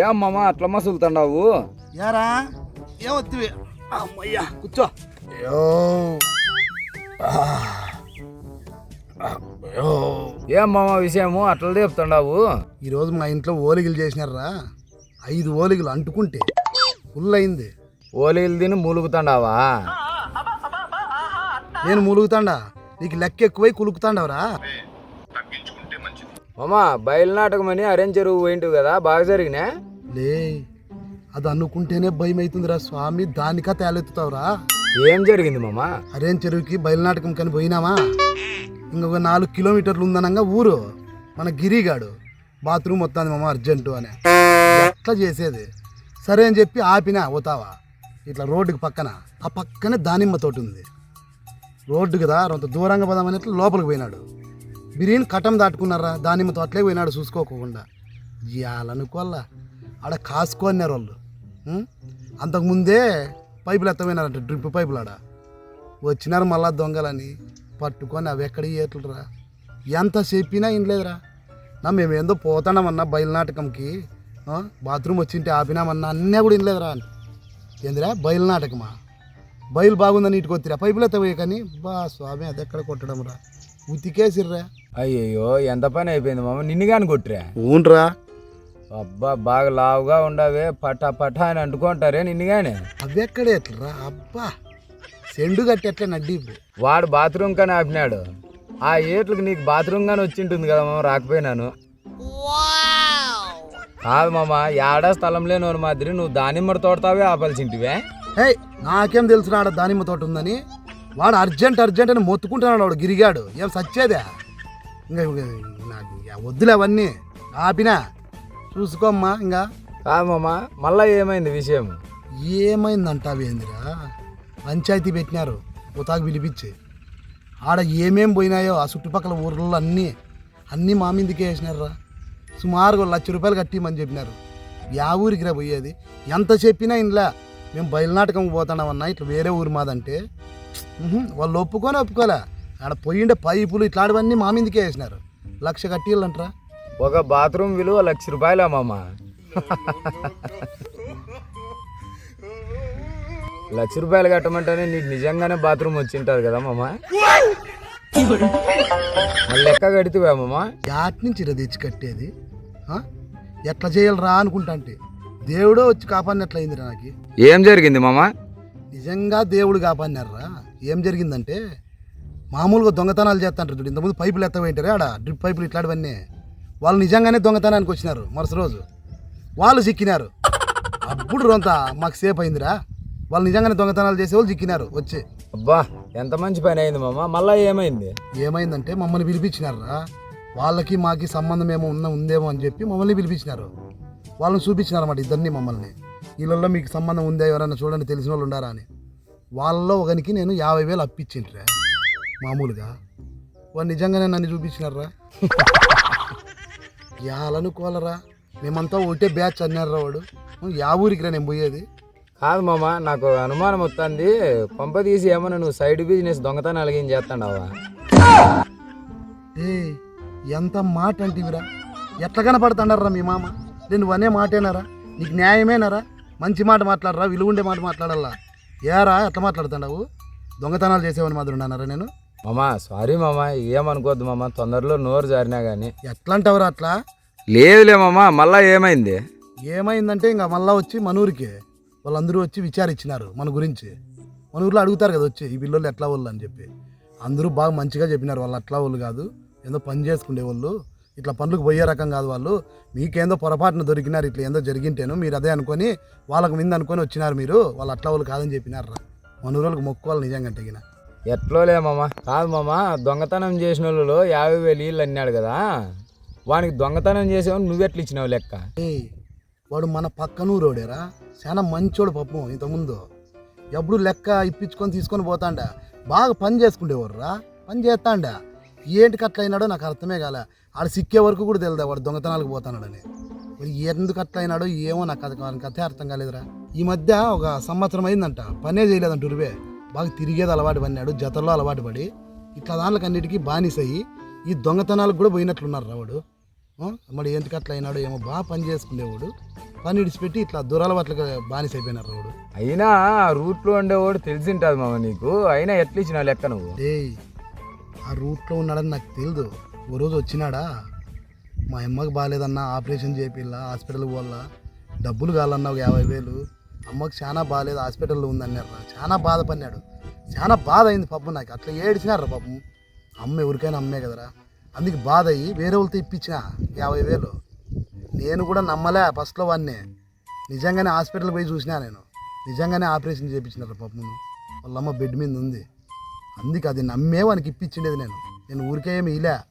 ఏమ్మమ్మ అట్లా మసులుతాండావు యారా? ఏమొత్తివి అమ్మయ్యా కూర్చో. ఏమ్మమ్మ విషయము? అట్లా చెప్తాండావు ఈరోజు మా ఇంట్లో ఓలిగలు చేసినారా ఐదు ఓలిగలు అంటుకుంటే ఫుల్ అయింది ఓలిగలు తిని మూలుగుతాండావా నేను మూలుగుతాండా? నీకు లెక్క ఎక్కువై కులుకుతాండవరా? మామ బయలునాటకం అని అరేంజ్ చెరువు పోయింటివి కదా బాగా జరిగినా లే అది అనుకుంటేనే భయం అవుతుందిరా స్వామి దానికా తేలెత్తుతావురా. ఏం జరిగింది మామ? అరేం చెరువుకి బయలునాటకం కని పోయినామా? ఇంకొక నాలుగు కిలోమీటర్లు ఉందనంగా ఊరు మన గిరిగాడు. బాత్రూమ్ వస్తుంది మామ అర్జెంటు అని. ఎట్లా చేసేది? సరే అని చెప్పి ఆపినా పోతావా? ఇట్లా రోడ్డుకి పక్కన ఆ పక్కనే దానిమ్మ తోట ఉంది రోడ్డు కదా కొంత దూరంగా పోదామని ఇట్లా లోపలికి పోయినాడు. బిర్యానీ కటం దాటుకున్నారా? దానిమ్మ తోటలే పోయినాడు చూసుకోకుండా. ఇయాలనుకోల్లా ఆడ కాసుకోన్నారు వాళ్ళు. అంతకుముందే పైపులు ఎత్తపోయినారంట డ్రిప్ పైపులు ఆడ. వచ్చినారు మళ్ళా దొంగలని. పట్టుకొని అవి ఎక్కడ ఏట్లురా ఎంత చెప్పినా ఇంట్లేదురా నా మేమేందో ఏందో పోతామన్నా బయలునాటకంకి బాత్రూమ్ వచ్చింటే ఆపినామన్నా అన్నీ కూడా ఇంట్లేదురా అని. ఏందిరా బయలునాటకమా బయలు బాగుందని ఇటుకొత్తిరా? పైపులు ఎత్తపోయి కానీ బా స్వామి అది ఎక్కడ కొట్టడం రా ఉతికేసిర్రా. అయ్యయ్యో ఎంత పని అయిపోయింది మామ? నిన్ను కానీ కొట్టిరా? ఊన్రా. అబ్బా బాగా లావుగా ఉండవే పటా పటా అని అంటుకుంటారే నిన్ను కానీ అవి ఎక్కడ ఎట్లరా అబ్బా సెండు కట్టి ఎట్లా నడ్డి వాడు బాత్రూమ్ కానీ ఆపినాడు. ఆ ఏట్లకు నీకు బాత్రూమ్ కానీ వచ్చింటుంది కదా మామ రాకపోయినాను. కాదు మామ ఏడా స్థలం లేని మాదిరి నువ్వు దానిమ్మడి తోడతావే ఆపాల్సింటివే. హే నాకేం తెలుసు ఆడ దానిమ్మ తోట ఉందని? వాడు అర్జెంట్ అర్జెంట్ అని మొత్తుకుంటున్నాడు వాడు గిరిగాడు. ఏం సచ్చేదే? ఇంకా నాకు వద్దులే అవన్నీ. ఆపినా? చూసుకోమ్మా ఇంకా. కాదు మామ మళ్ళా ఏమైంది విషయం? ఏమైందంటావేందిరా పంచాయతీ పెట్టినారు ఉతాకు పిలిపించి. ఆడ ఏమేం పోయినాయో ఆ చుట్టుపక్కల ఊర్లలో అన్నీ అన్నీ మా మీదకే వేసినారురా. సుమారుగా లక్ష రూపాయలు కట్టిమని చెప్పినారు. యా ఊరికి రా పోయేది? ఎంత చెప్పినా ఇంట్లో మేము బయలునాటకం పోతున్నామన్నా ఇట్లా వేరే ఊరు మాదంటే? వాళ్ళు ఒప్పుకొని ఒప్పుకోలే. ఆడ పోయిండే పైపులు ఇట్లాంటివన్నీ మా మీదకే వేసినారు. లక్ష కట్టిళ్ళంటరా ఒక బాత్రూమ్ విలువ లక్ష రూపాయలా మామ. లక్ష రూపాయలు కట్టమంటేనే నీకు నిజంగానే బాత్రూమ్ వచ్చింటది కదా మామ. లెక్క కడితేవా మామ. యాట్ నుంచి రా తెచ్చి కట్టేది? ఎట్లా చేయాలరా అనుకుంటా అంటే దేవుడే వచ్చి కాపాడినట్లయిందిరా నాకు. ఏం జరిగింది మామ? నిజంగా దేవుడు కాపాడినారా? ఏం జరిగిందంటే మామూలుగా దొంగతనాలు చేస్తుంటారు చూడు. ఇంతకుముందు పైపులు ఎత్తవేంటారే. ఆడ డ్రిప్ పైపులు ఇట్లాంటివన్నీ. వాళ్ళు నిజంగానే దొంగతనానికి వచ్చినారు మరుసటి రోజు. వాళ్ళు చిక్కినారు. అప్పుడు రొంత మాకు సేఫ్ అయిందిరా. వాళ్ళు నిజంగానే దొంగతనాలు చేసే వాళ్ళు చిక్కినారు వచ్చి. అబ్బా ఎంత మంచి పని అయింది మామ. మళ్ళా ఏమైంది? ఏమైందంటే మమ్మల్ని పిలిపించినారా వాళ్ళకి మాకి సంబంధం ఏమో ఉన్న ఉందేమో అని చెప్పి మమ్మల్ని పిలిపించినారు. వాళ్ళని చూపించినారు అన్నమాట ఇద్దరిని మమ్మల్ని. వీళ్ళల్లో మీకు సంబంధం ఉందా ఎవరైనా చూడండి తెలిసిన వాళ్ళు ఉండారా అని. వాళ్ళలో ఒకనికి నేను యాభై వేలు అప్పించింట్రా మామూలుగా? వాడు నిజంగానే నన్ను చూపించినారా యాలనుకోవాలరా మేమంతా ఒకటే బ్యాచ్ అన్నారా వాడు. యా ఊరికి రా నేను పోయేది. కాదు మామ నాకు అనుమానం వస్తుంది పంప తీసి ఏమన్నా నువ్వు సైడ్ బిజినెస్ దొంగతనాలు ఏం చేస్తాడావా? ఏ ఎంత మాట అంటివిరా? ఎట్లా కనపడుతున్నారా మీ మామ? నేను అనే మాటేనారా? నీకు న్యాయమేనారా? మంచి మాట మాట్లాడరా విలువ ఉండే మాట మాట్లాడాలా? ఏరా ఎట్లా మాట్లాడుతున్నావు దొంగతనాలు చేసేవని మాదిరి ఉన్నారా నేను? మామ సారీ మామ ఏమనుకోవద్దు మామ తొందరలో నోరు జారినా కానీ ఎట్లా అంటావురా అట్లా? లేదులే మామ మళ్ళా ఏమైంది? ఏమైందంటే ఇంకా మళ్ళా వచ్చి మన ఊరికి వాళ్ళందరూ వచ్చి విచారించినారు మన గురించి. మన ఊర్లో అడుగుతారు కదా వచ్చి ఈ పిల్లలు ఎట్లా వాళ్ళు? అని చెప్పి. అందరూ బాగా మంచిగా చెప్పినారు వాళ్ళు అట్లా వాళ్ళు కాదు. ఏదో పని చేసుకునే వాళ్ళు. ఇట్లా పనులకు పోయే రకం కాదు వాళ్ళు. మీకేందో పొరపాటున దొరికినారు ఇట్లా ఏందో జరిగింటేను. మీరు అదే అనుకొని వాళ్ళకి మింద అనుకొని వచ్చినారు మీరు. వాళ్ళు అట్లా వాళ్ళు కాదని చెప్పినారు మన ఊరోళ్ళకి మొక్కుకోవాలి నిజంగా తగిన ఎట్లోలే మామ. కాదు మామ దొంగతనం చేసిన వాళ్ళు యాభై వేలు ఇల్లు అన్నాడు కదా. వానికి దొంగతనం చేసేవని నువ్వెట్లు ఇచ్చినావు లెక్క? వాడు మన పక్కనూరోడేరా. చాలా మంచోడు పాపం ఇంతకుముందు. ఎప్పుడు లెక్క ఇప్పించుకొని తీసుకొని పోతాండా. బాగా పని చేసుకుండేవారు రా పని చేస్తాండా. ఏంటికి అట్లా అయినాడో నాకు అర్థమే కాలే. ఆడ సిక్కే వరకు కూడా తెలియదు వాడు దొంగతనాలకు పోతాడని మరి ఎందుకు అట్లా అయినాడో ఏమో నాకు అది వానికి కథే అర్థం కాలేదురా. ఈ మధ్య ఒక సంవత్సరం అయిందంట. పనే చేయలేదంట ఉరివే. బాగా తిరిగేది అలవాటు పడినాడు జతల్లో అలవాటు పడి. ఇట్లా అన్నిటికీ బానిస అయ్యి ఈ దొంగతనాలకు కూడా పోయినట్లున్నారు రా వాడు. ఆ? మరి ఎందుకు అట్లా అయినాడు ఏమో బాగా పని చేసుకునేవాడు. పని విడిచిపెట్టి ఇట్లా దురలవాట్లుగా బానిస అయిపోయినారు వాడు. అయినా రూట్లో ఉండేవాడు తెలిసింటుంది మామ నీకు. అయినా ఎట్లా ఇచ్చిన లెక్క నువ్వు? డేయ్ ఆ రూట్లో ఉన్నాడని నాకు తెలియదు ఓ రోజు వచ్చినాడా? మా అమ్మకి బాగాలేదన్నా ఆపరేషన్ చేపిల్లా హాస్పిటల్ పోవాలా డబ్బులు కావాలన్నా ఒక యాభై వేలు. అమ్మకి చాలా బాగాలేదు హాస్పిటల్లో ఉందన్నారు చాలా బాధపడినాడు. చాలా బాధ అయింది పాపం నాకు. అట్లా ఏడిచినారు పాపం. అమ్మ ఎవరికైనా అమ్మే కదరా. అందుకే బాధ అయ్యి వేరే వాళ్ళతో ఇప్పించిన యాభై వేలు. నేను కూడా నమ్మలే ఫస్ట్లో వాడిని. నిజంగానే హాస్పిటల్ పోయి చూసినా నేను. నిజంగానే ఆపరేషన్ చేయించినారు పాపం వాళ్ళ అమ్మ బెడ్ మీద ఉంది. అందుకే అది నమ్మే వానికి ఇప్పించిండేది నేను. నేను ఊరికే ఏమి ఇలా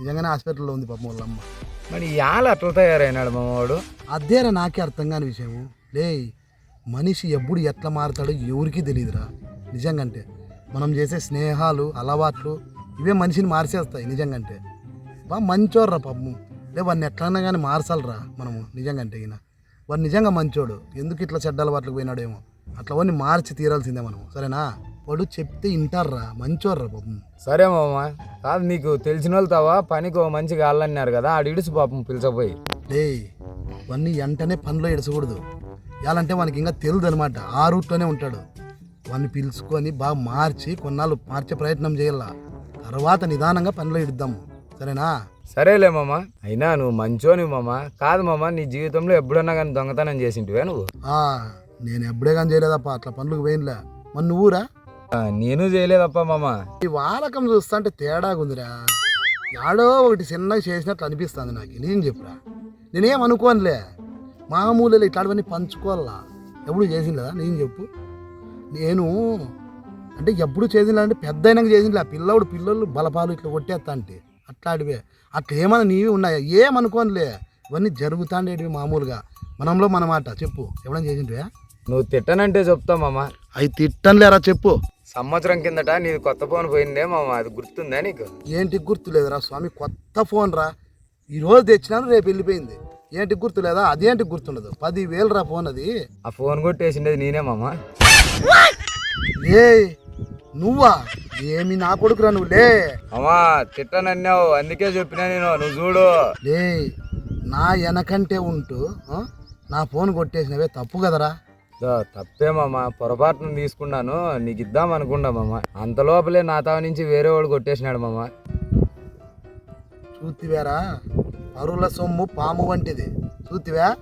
నిజంగానే హాస్పిటల్లో ఉంది పాపం వాళ్ళ అమ్మ. మరి ఇవాళ అట్లా తయారైనాడు మామవాడు అదేరా నాకే అర్థం కాని విషయం లే మనిషి ఎప్పుడు ఎట్లా మారుతాడో ఎవరికీ తెలియదురా నిజంగంటే మనం చేసే స్నేహాలు అలవాట్లు ఇవే మనిషిని మార్చేస్తాయి నిజంగంటే. బా మంచోర్రా పాపం లే వాడిని ఎట్లన్నా కానీ మార్చాలరా మనము నిజంగంటే ఈయన. వాడు నిజంగా మంచోడు. ఎందుకు ఇట్లా చెడ్డ అలవాట్లకు పోయినాడేమో. అట్లా వాడిని మార్చి తీరాల్సిందే మనం సరేనా? వాడు చెప్తే వింటారా మంచోర్రా పాపం సరే మామ. కాదు నీకు తెలిసిన వెళ్తావా పనికి ఓ మంచి కాళ్ళన్నారు కదా. ఆడు ఇడుసు పాపం పిలిచపోయి డే వాడిని వెంటనే పనిలో ఇడచకూడదు. ఎలాంటే వానికి ఇంకా తెలియదు అనమాట ఆ రూట్లోనే ఉంటాడు. వాడిని పిలుచుకొని బాగా మార్చి కొన్నాళ్ళు మార్చే ప్రయత్నం చేయాల? తర్వాత నిదానంగా పనిలో ఇద్దాము సరేనా? సరేలే మామ. అయినా నువ్వు మంచోని మామ. కాదు మామ నీ జీవితంలో ఎప్పుడన్నా కానీ దొంగతనం చేసింటివే నువ్వు. ఆ, నేను ఎప్పుడే కానీ చేయలేదప్ప. అట్లా పనులకు పోయినలే. మన నువ్వురా నేను చేయలేదప్ప మామ. ఈ వాలకం చూస్తా అంటే తేడాగుందిరా యాడో ఒకటి చిన్నగా చేసినట్లు అనిపిస్తుంది నాకు. నిజం చెప్పురా? నేనేం అనుకోనులే. మామూలుగా ఇట్లాంటివన్నీ పంచుకోవాలా? ఎప్పుడు చేసిందా? నిజం చెప్పు. నేను అంటే ఎప్పుడు చేసిందా అంటే పెద్ద అయినాక చేసింది పిల్లవాడు పిల్లలు బలపాలు ఇట్లా కొట్టేస్తా అంటే అట్లాంటివే. అట్లా ఏమైనా నీవి ఉన్నాయా? ఏమనుకోనులే. ఇవన్నీ జరుగుతాండేటివి మామూలుగా. మనంలో మన మాట చెప్పు. ఎప్పుడైనా చేసింటివా నువ్వు తిట్టనంటే చెప్తా మామ. అవి తిట్టనులేరా చెప్పు. సంవత్సరం కిందట నీది కొత్త ఫోన్ పోయిందే మామ. అది గుర్తుందా నీకు? ఏంటి గుర్తు లేదురా స్వామి? కొత్త ఫోన్ రా ఈరోజు తెచ్చినాను రేపు వెళ్ళిపోయింది. ఏంటి గుర్తు లేదా అదేంటి గుర్తుండదు. పదివేలు రా ఫోన్ అది. ఆ ఫోన్ కొట్టేసిండేది నేనే మామ. ఏ నువ్వా? ఏమి నా కొడుకురా నువ్వు? లే. మామా తిట్టనన్నావు. అందుకే చెప్పినా నేను. నువ్వు చూడు. లే నా వెనకంటే ఉంటూ ఆ, నా ఫోన్ కొట్టేసినవే తప్పు కదరా? దో, తప్పే మామ. పొరపాటున తీసుకున్నాను. నీకు ఇద్దాం అనుకున్నా మామ. అంత లోపలే నా తావ నుంచి వేరే వాడు కొట్టేసినాడు మామ. చూతివేరా. అరుల సొమ్ము పాము వంటిది. చూతివా?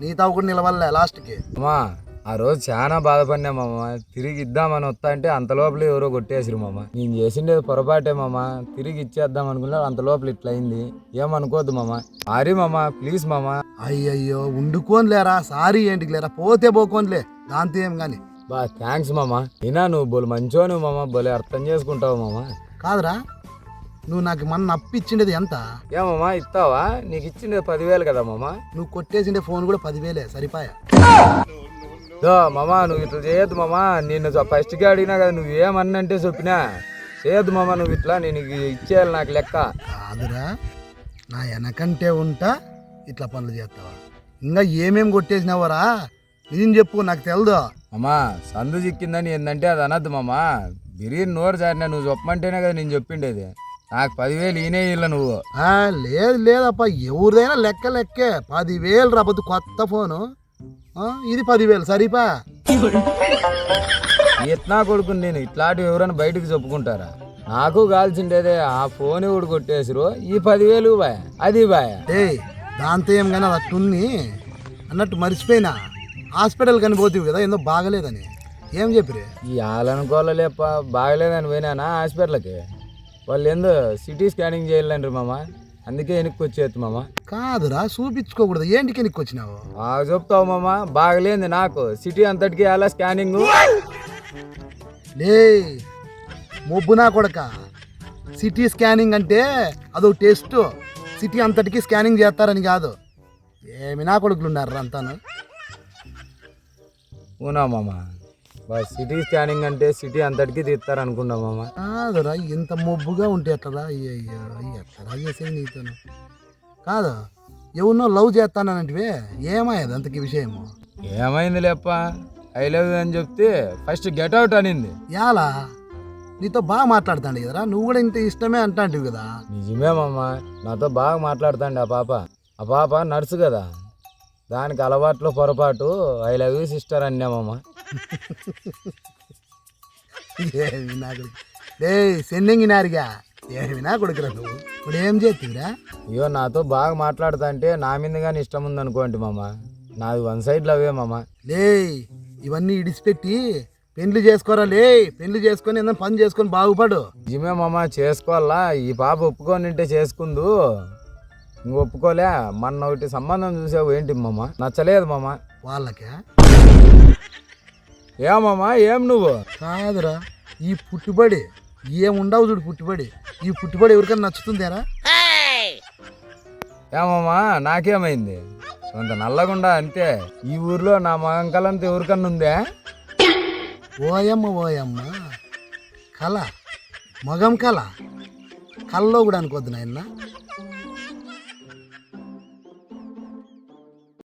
నీ తావు కూడా నిలవల్లే లాస్ట్కి. మామా ఆ రోజు చాలా బాధపడినా మామ. తిరిగి ఇద్దామని వస్తా అంటే అంత లోపల ఎవరో కొట్టేసిరు మామ. నేను చేసిండేది పొరపాటే మామ. తిరిగి ఇచ్చేద్దాం అనుకున్నా అంత లోపల ఇట్లా అయింది. ఏమనుకోవద్దు మామ. సారీ మామ ప్లీజ్ మామ. అయ్యయ్యో ఉండుకోనిలేరా? సారీ ఏంటికి లేరా? పోతే పోకోనిలే. దాంతో ఏం కానీ బా థ్యాంక్స్ మామ. అయినా నువ్వు బోలు నువ్వు మామ. బోలే అర్థం చేసుకుంటావు మామ. కాదురా. నువ్వు నాకు మొన్న అప్పిచ్చిండేది ఎంత? ఏమమ్మా ఇస్తావా? నీకు ఇచ్చింది పదివేలు కదా మామ? నువ్వు కొట్టేసిండే ఫోన్ కూడా పదివేలే సరిపాయా? దో మామ నువ్వు ఇట్లా చేయొద్దు మామ. నేను ఫస్ట్గా అడిగినా కదా నువ్వు ఏమన్నంటే చెప్పినా. చేయొద్దు మామ నువ్వు ఇట్లా నేను ఇచ్చేయాలి నాకు లెక్క. కాదురా నా వెనకంటే ఉంటా ఇట్లా పనులు చేస్తావా? ఇంకా ఏమేం కొట్టేసినావరా? నిజం చెప్పు నాకు తెలదు. అమ్మా సందు చిక్కిందని ఏంటంటే అది అనద్దు మామ. బిర్యానీ నోరు జారినా నువ్వు చెప్పమంటేనే కదా నేను చెప్పిండేది. నాకు పదివేలు ఈయనే ఇల్ల నువ్వు. లేదు లేదప్పా. ఎవరిదైనా లెక్క లెక్కే. పదివేలు రాబోతు కొత్త ఫోను. ఇది పదివేలు సరిపా? ఎత్నా కొడుకుని నేను ఇట్లాంటివి ఎవరైనా బయటకు చెప్పుకుంటారా? నాకు కాల్చిండేదే ఆ ఫోన్ కూడా కొట్టేసిరు? ఈ పదివేలు బాయ్ అది బాయ్. ఏయ్ దాంతో ఏం కానీ అది అట్టుంది? అన్నట్టు మర్చిపోయినా. హాస్పిటల్ కానీ పోతివి కదా ఏందో బాగలేదని. ఏం చెప్పిరే? ఈ ఆలనుకోలేప బాగలేదని పోయినానా హాస్పిటల్కి? వాళ్ళు ఏందో సిటీ స్కానింగ్ చేయాలండ్రి మామ. అందుకే వెనక్కి వచ్చేది మామ. కాదురా చూపించుకోకూడదు. ఏంటికి నీకు వచ్చినావు బాగా చెప్తావు మామ. బాగలేంది నాకు. సిటీ అంతటికి అలా స్కానింగ్ లే మొబ్బు నా కొడక. సిటీ స్కానింగ్ అంటే అదొక టెస్ట్ సిటీ అంతటికి స్కానింగ్ చేస్తారని కాదు. ఏమి నా కొడుకులు ఉన్నారు అంతాను? అవునా మామ? సిటీ స్కానింగ్ అంటే సిటీ అంతటికి తీస్తారు అనుకున్నా మామ కాదురా ఇంత మొబ్బుగా ఉంటే ఎట్లరా? అయ్యయ్యో ఎట్లరా చేసేది నీతోను? కాదు ఎవరినో లవ్ చేస్తానంటివే ఏమయ్యేది అంతకి విషయము? ఏమైంది లేప్ప ఐ లవ్ యూ అని చెప్తే ఫస్ట్ గెట్ అవుట్ అనింది. యాలా? నీతో బాగా మాట్లాడుతాండు కదరా? నువ్వు కూడా ఇంత ఇష్టమే అంటాంటివి కదా? నిజమే మామ నాతో బాగా మాట్లాడుతాండి ఆ పాప. ఆ పాప నర్సు కదా. దానికి అలవాట్లో పొరపాటు ఐ లవ్ యూ సిస్టర్ అన్నా మామ ఏమి డే ఏమి నా కొడుకురా నువ్వు. ఇప్పుడు ఏం చేతివిరా? అయ్యో నాతో బాగా మాట్లాడుతా అంటే నా మీద కానీ ఇష్టం ఉందనుకోండి మామ. నాది వన్ సైడ్ లవే మామ. లే ఇవన్నీ ఇడిచిపెట్టి పెళ్ళి చేసుకోరా లే. పెళ్ళి చేసుకొని ఏదైనా పని చేసుకొని బాగుపడు. నిజమే మామ చేసుకోవాలా? ఈ పాప ఒప్పుకొని ఉంటే చేసుకుందు. ఇంక ఒప్పుకోలే మొన్న ఒకటి సంబంధం చూసావు ఏంటి మామ? నచ్చలేదు మామ. వాళ్ళకే? ఏమమ్మా ఏం నువ్వు? కాదురా ఈ పుట్టుబడి ఏముండవు చూడు పుట్టుబడి. ఈ పుట్టుబడి ఎవరికైనా నచ్చుతుందేరా? ఏమమ్మా నాకేమైంది? కొంత నల్లగుండా అంతే ఈ ఊర్లో నా మగం కలంత ఎవరికన్నా ఉందే? ఓయమ్మ ఓయమ్మ. కళ మగం కళ కళ్ళలో కూడా అనుకోద్దు నాయన.